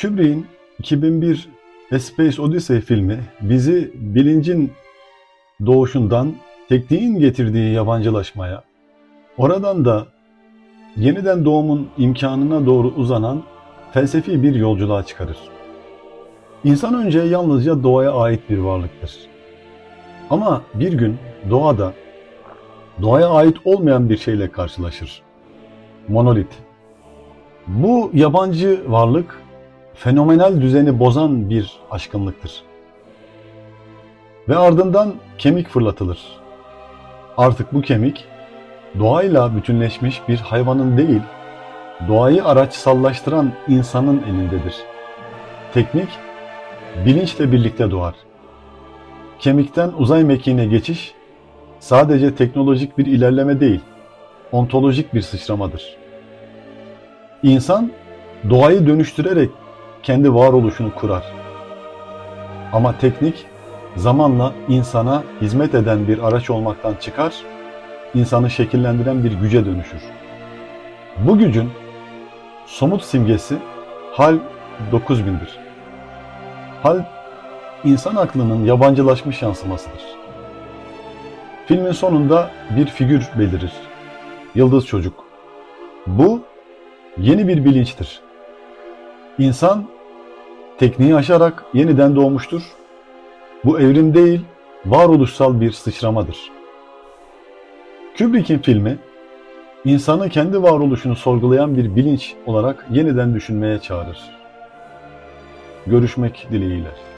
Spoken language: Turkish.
Kubrick'in 2001 A Space Odyssey filmi bizi bilincin doğuşundan tekniğin getirdiği yabancılaşmaya, oradan da yeniden doğumun imkanına doğru uzanan felsefi bir yolculuğa çıkarır. İnsan önce yalnızca doğaya ait bir varlıktır. Ama bir gün doğada doğaya ait olmayan bir şeyle karşılaşır. Monolit. Bu yabancı varlık fenomenal düzeni bozan bir aşkınlıktır. Ve ardından kemik fırlatılır. Artık bu kemik doğayla bütünleşmiş bir hayvanın değil, doğayı araçsallaştıran insanın elindedir. Teknik bilinçle birlikte doğar. Kemikten uzay mekiğine geçiş sadece teknolojik bir ilerleme değil, ontolojik bir sıçramadır. İnsan doğayı dönüştürerek kendi varoluşunu kurar. Ama teknik zamanla insana hizmet eden bir araç olmaktan çıkar, insanı şekillendiren bir güce dönüşür. Bu gücün somut simgesi Hal 9000'dir. Hal, insan aklının yabancılaşmış yansımasıdır. Filmin sonunda bir figür belirir. Yıldız çocuk. Bu yeni bir bilinçtir. İnsan tekniği aşarak yeniden doğmuştur. Bu evrim değil, varoluşsal bir sıçramadır. Kubrick'in filmi, insanı kendi varoluşunu sorgulayan bir bilinç olarak yeniden düşünmeye çağırır. Görüşmek dileğiyle.